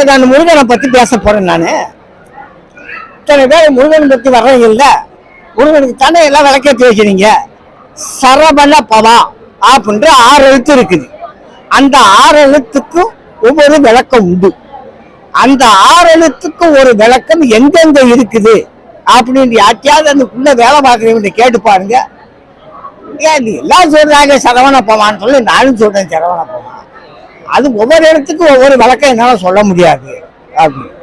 இப்போ நான் முருகனை பற்றி பேச போகிறேன் நான். இத்தனை பேர் முருகனை பற்றி வர்றவங்க இல்லை முருகனுக்கு தானே எல்லாம் விளக்கேற்றி வைக்கிறீங்க? சரபண பவா அப்படின்ற ஆறு எழுத்து இருக்குது. அந்த ஆறு எழுத்துக்கும் ஒவ்வொரு விளக்கம் உண்டு. அந்த ஆறு எழுத்துக்கும் ஒரு விளக்கம் எங்கெங்க இருக்குது? அப்படின்னு யார்ட்டையாவது அதுக்குள்ள வேலை பார்க்குறவங்க கேட்டு பாருங்க. ஏன் நீ எல்லாம் சொல்றாங்க சரவண பவான்னு சொல்லி நானும் சொல்றேன் சரவண பவான் அது ஒவ்வொரு இடத்துக்கும் ஒவ்வொரு வழக்கம் என்னால் சொல்ல முடியாது. அப்படின்னு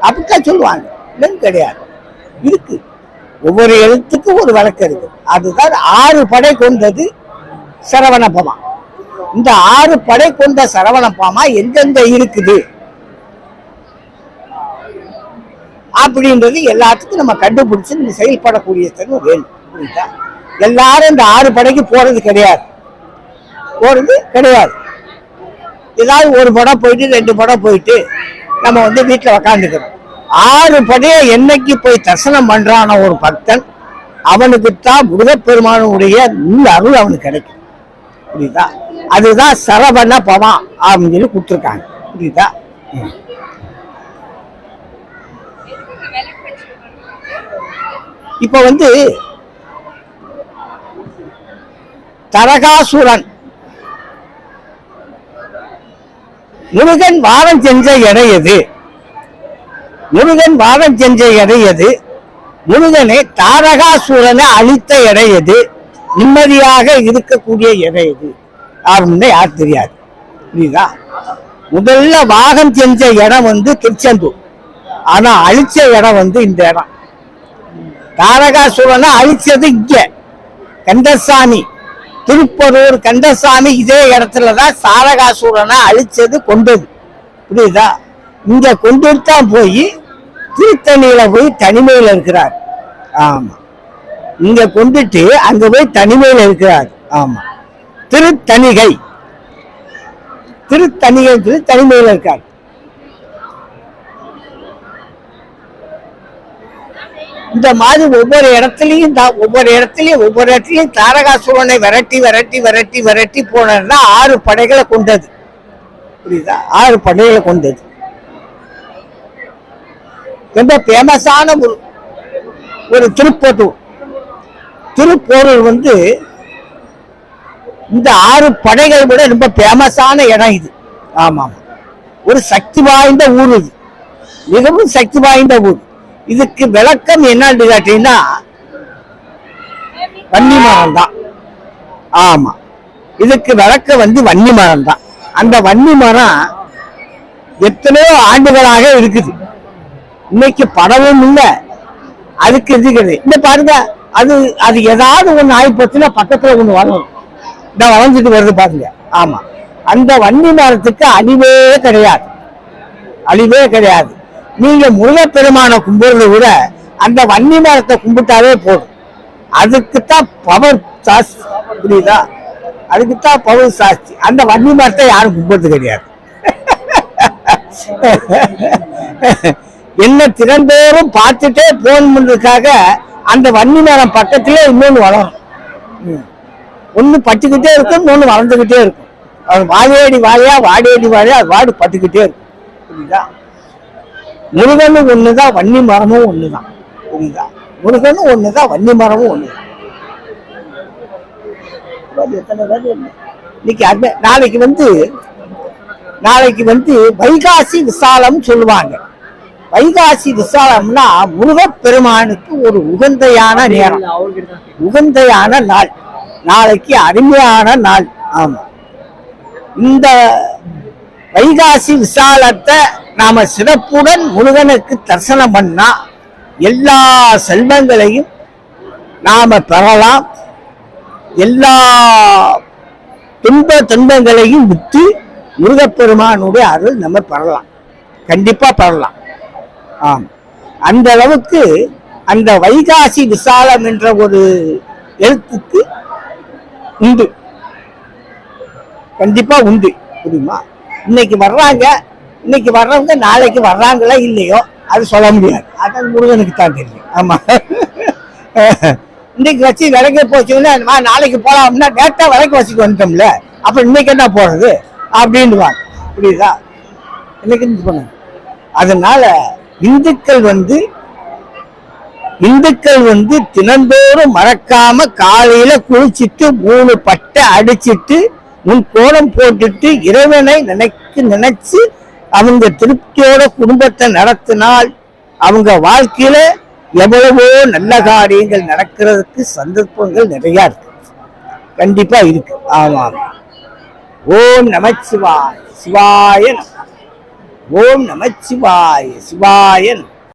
அப்படித்தான் சொல்லுவாங்க. இல்லைன்னு கிடையாது. இருக்கு. ஒவ்வொரு எழுத்துக்கும் ஒரு விளக்கம் இருக்கு. அதுதான் ஆறு படை கொண்டது சரவணபமா இந்த ஆறு படை கொண்ட சரவணபமா எந்தெந்த இருக்குது? அப்படின்றது எல்லாத்துக்கும் நம்ம கண்டுபிடிச்சு நம்ம செயல்படக்கூடிய திறன் வேணும். புரியுதா? எல்லாரும் இந்த ஆறு படைக்கு போறது கிடையாது. போறது கிடையாது. ஏதாவது ஒரு படம் போயிட்டு ரெண்டு படம் போயிட்டு நம்ம வந்து வீட்டில் உக்காந்துக்கிறோம். ஆறு படையை என்னைக்கு போய் தரிசனம் பண்றான ஒரு பக்தன் அவனுக்கு தான் முருகப்பெருமானுடைய உள்ள அருள் அவனுக்கு கிடைக்கும். புரியுதா? அதுதான் சரவண பவா அப்படின்னு சொல்லி கொடுத்துருக்காங்க. புரியுதா? இப்போ வந்து தரகாசுரன் முருகன் வாரம் செஞ்ச எடை எது? முருகன் வாரம் செஞ்ச எடை எது? முருகனை தாரகாசூரனை அழித்த எடை எது? நிம்மதியாக இருக்கக்கூடிய எடை எது? அப்படின்னு யார் தெரியாது. புரியுதா? முதல்ல வாகம் செஞ்ச இடம் வந்து திருச்செந்தூர். ஆனா அழிச்ச இடம் வந்து இந்த இடம். தாரகாசுரனை அழிச்சது இங்க. கந்தசாமி. திருப்பரூர் கந்தசாமி இதே இடத்துல தான் சாரகாசூரனை அழிச்சது கொண்டது. புரியுதா? இங்க கொண்டு தான் போய் திருத்தணியில போய் தனிமையில் இருக்கிறார். ஆமா. இங்க கொண்டுட்டு அங்க போய் தனிமையில் இருக்கிறார். ஆமா. திருத்தணிகை. திருத்தணிகை சொல்லி தனிமையில் இருக்கார். இந்த மாதிரி ஒவ்வொரு இடத்துலையும் தா- ஒவ்வொரு இடத்துலையும் ஒவ்வொரு இடத்துலையும் தாரகாசுரனை விரட்டி விரட்டி விரட்டி விரட்டி போனதுன்னா ஆறு படைகளை கொண்டது. புரியுதா? ஆறு படைகளை கொண்டது. ரொம்ப ஃபேமஸான ஒரு ஒரு திருப்போட்டூர் திருப்போரூர் வந்து இந்த ஆறு படைகள் விட ரொம்ப ஃபேமஸான இடம் இது. ஆமாம். ஒரு சக்தி வாய்ந்த ஊர் இது. மிகவும் சக்தி வாய்ந்த ஊர். இதுக்கு விளக்கம் என்னன்னு கேட்டீங்கன்னா வன்னி மரம் தான். ஆமா. இதுக்கு விளக்கம் வந்து வன்னி மரம் தான். அந்த வன்னி மரம் எத்தனையோ ஆண்டுகளாக இருக்குது. இன்னைக்கு படவும் இல்லை. அதுக்கு இருக்குது இந்த பாருங்க. அது அது ஏதாவது ஒன்று ஆகி போச்சுன்னா பக்கத்தில் ஒன்று வரும். இந்த வளைஞ்சிட்டு வருது பாருங்க. ஆமா. அந்த வன்னி மரத்துக்கு அழிவே கிடையாது. அழிவே கிடையாது. நீங்க முருகப்பெருமானை கும்பிடுறத விட அந்த வன்னி மரத்தை கும்பிட்டாவே போதும். அதுக்குத்தான் பவர் ஜாஸ்தி புரியுதா? அதுக்குத்தான் பவர் ஜாஸ்தி அந்த வன்னி மரத்தை யாரும் கும்பிடுறது கிடையாது. என்ன திறந்தோறும் பார்த்துட்டே போகணுன்றதுக்காக அந்த வன்னி மரம் பக்கத்திலே இன்னொன்று வளரும். ம். பட்டுக்கிட்டே இருக்கும் இன்னொன்று வளர்ந்துக்கிட்டே இருக்கும். அது வாழையடி வாழையா வாடையடி வாழையா அது வாடு பட்டுக்கிட்டே இருக்கும். புரியுதா? முருகனும் ஒண்ணுதான் வன்னி மரமும் ஒண்ணுதான். புரியுதா? முருகனும் ஒண்ணுதான் வன்னி மரமும் எத்தனை பேர்? இல்லை. இன்னைக்கு அது நாளைக்கு வந்து நாளைக்கு வந்து வைகாசி விசாலம் சொல்லுவாங்க. வைகாசி விசாலம்னா முருகப்பெருமானுக்கு ஒரு உகந்தையான நேரம். உகந்தையான நாள். நாளைக்கு அருமையான நாள். ஆமா. இந்த வைகாசி விசாலத்தை நாம சிறப்புடன் முருகனுக்கு தரிசனம் பண்ணா எல்லா செல்வங்களையும் நாம பெறலாம். எல்லா துன்ப துன்பங்களையும் விட்டு முருகப்பெருமானுடைய அருள் நம்ம பெறலாம். கண்டிப்பா பெறலாம். ஆம். அந்த அளவுக்கு அந்த வைகாசி விசாலம் என்ற ஒரு எழுத்துக்கு உண்டு. கண்டிப்பா உண்டு. புரியுமா? இன்னைக்கு வர்றாங்க. இன்னைக்கு வர்றவங்க நாளைக்கு வர்றாங்களா இல்லையோ அது சொல்ல முடியாது. அது முருகனுக்கு தான் தெரியும். ஆமா. இன்னைக்கு வச்சு விலைக்கு போச்சுன்னா வா, நாளைக்கு போகலாம்னா டேட்டா விலைக்கு வச்சுட்டு வந்துட்டோம்ல. அப்புறம் இன்னைக்கு என்ன போகிறது அப்படின்னுவாங்க. புரியுதா? இன்னைக்கு இது பண்ணுங்க? அதனால இந்துக்கள் வந்து இந்துக்கள் வந்து தினந்தோறும் மறக்காம காலையில குளிச்சிட்டு மூணு பட்டை அடிச்சிட்டு முன் கோலம் போட்டுட்டு இறைவனை நினைக்கு நினைச்சு அவங்க திருப்தியோட குடும்பத்தை நடத்தினால் அவங்க வாழ்க்கையில எவ்வளவோ நல்ல காரியங்கள் நடக்கிறதுக்கு சந்தர்ப்பங்கள் நிறைய இருக்கு. கண்டிப்பா இருக்கு. ஆமாம். ஓம் நமச்சிவாய் சிவாய ஓம் நமச்சிவாய சிவாயன்